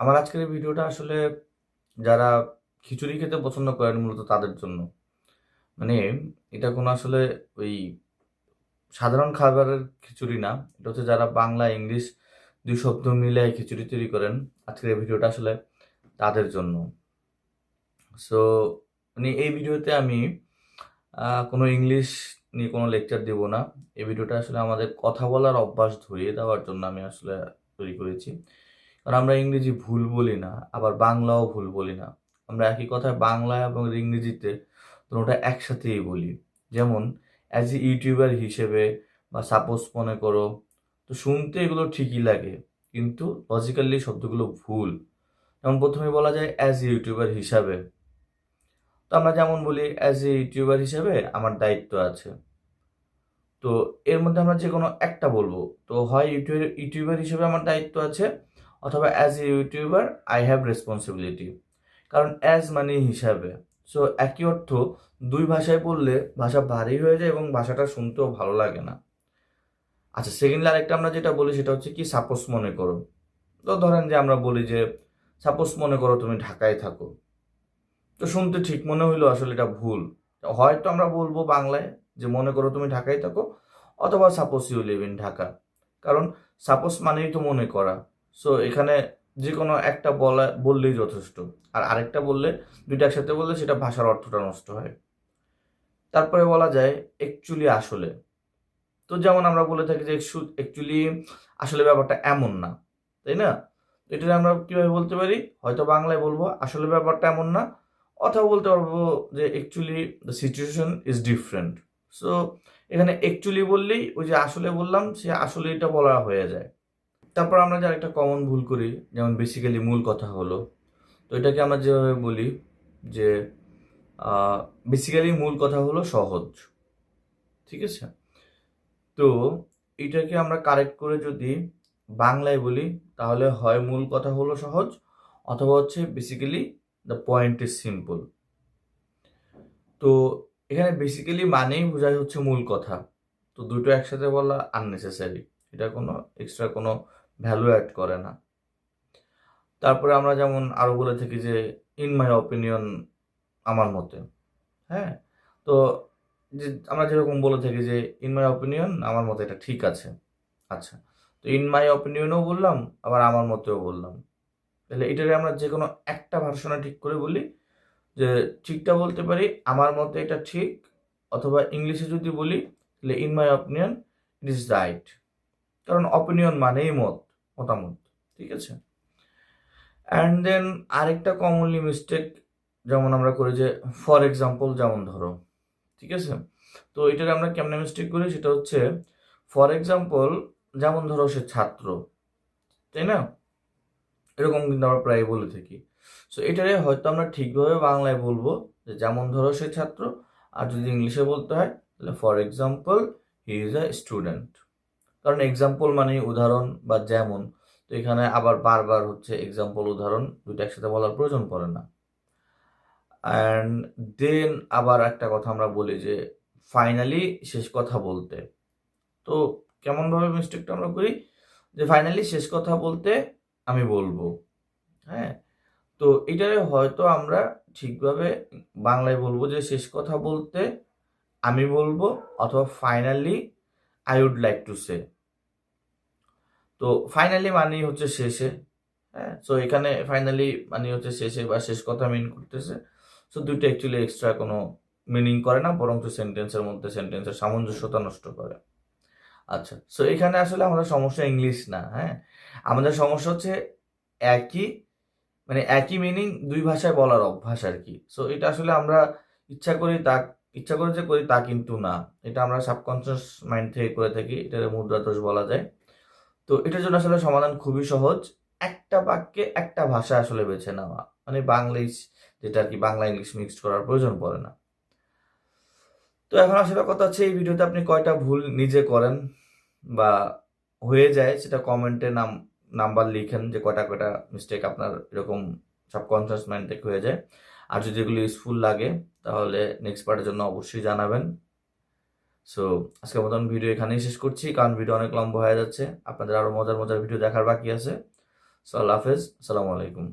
আমার আজকের এই ভিডিওটা আসলে যারা খিচুড়ি খেতে পছন্দ করেন মূলত তাদের জন্য। মানে এটা কোনো আসলে ওই সাধারণ খাবারের খিচুড়ি না। এটা হচ্ছে যারা বাংলা, ইংলিশ দুই শব্দ মিলে খিচুড়ি তৈরি করেন, আজকের এই ভিডিওটা আসলে তাদের জন্য। সো মানে এই ভিডিওতে আমি কোনো ইংলিশ নিয়ে কোনো লেকচার দেব না। এই ভিডিওটা আসলে আমাদের কথা বলার অভ্যাস ধরিয়ে দেওয়ার জন্য আমি আসলে তৈরি করেছি। কারণ আমরা ইংরেজি ভুল বলি না, আবার বাংলাও ভুল বলি না। আমরা একই কথা বাংলা এবং ইংরেজিতে দুটোটা একসাথেই বলি। যেমন অ্যাজ এ ইউটিউবার হিসেবে বা সাপোজ মনে করো, তো শুনতে এগুলো ঠিকই লাগে, কিন্তু লজিক্যালি শব্দগুলো ভুল। যেমন প্রথমে বলা যায় অ্যাজ এ ইউটিউবার হিসাবে। তো আমরা যেমন বলি অ্যাজ এ ইউটিউবার হিসেবে আমার দায়িত্ব আছে। তো এর মধ্যে আমরা যে কোনো একটা বলব। তো হয় ইউটিউব ইউটিউবার হিসেবে আমার দায়িত্ব আছে অথবা as a YouTuber I have responsibility কারণ অ্যাজ মানে হিসাবে। সো একই অর্থ, দুই ভাষায় বললে ভাষা ভারী হয়ে যায় এবং ভাষাটা শুনতেও ভালো লাগে না। আচ্ছা সেকেন্ডলি আরেকটা আমরা যেটা বলি সেটা হচ্ছে কি সাপোজ মনে করো। তো ধরেন যে আমরা বলি যে সাপোজ মনে করো তুমি ঢাকায় থাকো। তো শুনতে ঠিক মনে হইল আসলে এটা ভুল। হয়তো আমরা বলব বাংলায় যে মনে করো তুমি ঢাকায় থাকো, অথবা suppose you live in Dhaka. কারণ সাপোজ মানেই তো মনে করা। সো এখানে যে কোনো একটা বলা, বললেই যথেষ্ট। আর আরেকটা বললে, দুইটা একসাথে বললে সেটা ভাষার অর্থটা নষ্ট হয়। তারপরে বলা যায় অ্যাকচুয়ালি আসলে। তো যেমন আমরা বলে থাকি যে অ্যাকচুয়ালি আসলে ব্যাপারটা এমন না। তাই না? এটা আমরা কীভাবে বলতে পারি? হয়তো বাংলায় বলব, আসলে ব্যাপারটা এমন না। অথবা বলতে পারব যে actually the situation is different so এখানে অ্যাকচুয়ালি বললেই, ওই যে আসলে বললাম, সে আসলে এটা বলা হয়ে যায়। তারপর আমরা যে একটা কমন ভুল করি, যেমন বেসিক্যালি মূল কথা হলো, তো এটাকে আমরা যেভাবে বলি যে বেসিক্যালি মূল কথা হলো সহজ, ঠিক আছে? তো এটাকে আমরা কারেক্ট করে যদি বাংলায় বলি, তাহলে হয় মূল কথা হলো সহজ, অথবা হচ্ছে basically the point is simple তো এখানে বেসিক্যালি মানেই বোঝায় হচ্ছে মূল কথা, তো দুটো একসাথে বলা আননেসেসারি এটা কোনো এক্সট্রা কোনো ভ্যালু অ্যাড করে না। তারপরে আমরা যেমন আরও বলে থাকি যে ইন মাই অপিনিয়ন আমার মতে হ্যাঁ? তো যে, আমরা যেরকম বলে থাকি যে ইন মাই অপিনিয়ন আমার মতে এটা ঠিক আছে। আচ্ছা তো ইন মাই অপিনিয়নও বললাম, আবার আমার মতেও বললাম। তাহলে এটাকে আমরা যে কোনো একটা ভার্সনে ঠিক করে বলি যে, ঠিকটা বলতে পারি, আমার মতে এটা ঠিক, অথবা ইংলিশে যদি বলি, তাহলে in my opinion it is right কারণ অপিনিয়ন মানেই মত। মতামত, ঠিক আছে? অ্যান্ড দেন আরেকটা কমনলি মিস্টেক যেমন আমরা করি যে ফর এক্সাম্পল যেমন ধরো, ঠিক আছে? তো এটাকে আমরা কেমনে মিস্টেক করি? সেটা হচ্ছে ফর এক্সাম্পল যেমন ধরো সে ছাত্র, তাই না? এরকম কিন্তু আমরা প্রায় বলে থাকি। সো এটারে হয়তো আমরা ঠিকভাবে বাংলায় বলব যে, যেমন ধরো সে ছাত্র, আর যদি ইংলিশে বলতে হয়, তাহলে for example he is a student কারণ এক্সাম্পল মানে উদাহরণ বা যেমন, তো এখানে আবার বারবার হচ্ছে এক্সাম্পল উদাহরণ দুটো একসাথে বলার প্রয়োজন পড়ে না। অ্যান্ড দেন আবার একটা কথা আমরা বলি যে ফাইনালি শেষ কথা বলতে। তো কেমনভাবে মিস্টেকটা আমরা করি? যে ফাইনালি শেষ কথা বলতে আমি বলব। হ্যাঁ? তো এটারে হয়তো আমরা ঠিকভাবে বাংলায় বলব যে, শেষ কথা বলতে আমি বলব অথবা finally I would like to say তো ফাইনালি মানেই হচ্ছে শেষে হ্যাঁ? সো এখানে ফাইনালি মানে হচ্ছে শেষে বা শেষ কথা মিন করতেছে। সো দুইটা অ্যাকচুয়ালি এক্সট্রা কোনো মিনিং করে না বরং তো সেন্টেন্সের মধ্যে সেন্টেন্সের সামঞ্জস্যতা নষ্ট করে। আচ্ছা সো এখানে আসলে আমাদের সমস্যা ইংলিশ না হ্যাঁ? আমাদের সমস্যা হচ্ছে একই মানে একই মিনিং দুই ভাষায় বলার অভ্যাস আর কি। সো এটা আসলে আমরা ইচ্ছা করি তা ইচ্ছা করে যে করি, তা কিন্তু না। এটা আমরা সাবকনসিয়াস মাইন্ড থেকে করে থাকি এটার মুদ্রা দোষ বলা যায়। তো এটার জন্য আসলে সমাধান খুবই সহজ। একটা বাক্যে একটা ভাষা আসলে বেছে নেওয়া। মানে বাংলিশ যেটা আর কি বাংলা ইংলিশ মিক্সড করার প্রয়োজন পড়ে না। তো এখন আসলে কথা হচ্ছে, এই ভিডিওতে আপনি কয়টা ভুল নিজে করেন বা হয়ে যায়, সেটা কমেন্টে নাম নাম্বার লিখেন যে কয়টা কয়টা মিস্টেক আপনার এরকম সাবকনসিয়াস মাইন্ড থেকে হয়ে যায়। আর যদি এগুলো ইউজফুল লাগে, তাহলে নেক্সট পার্টের জন্য অবশ্যই জানাবেন। সো আজকের মতন ভিডিও এখানেই শেষ করছি। কারণ ভিডিও অনেক লম্বা হয়ে যাচ্ছে, আপনাদের আরও মজার মজার ভিডিও দেখার বাকি আছে। সো আল্লাহ হাফেজ, আসসালামু আলাইকুম।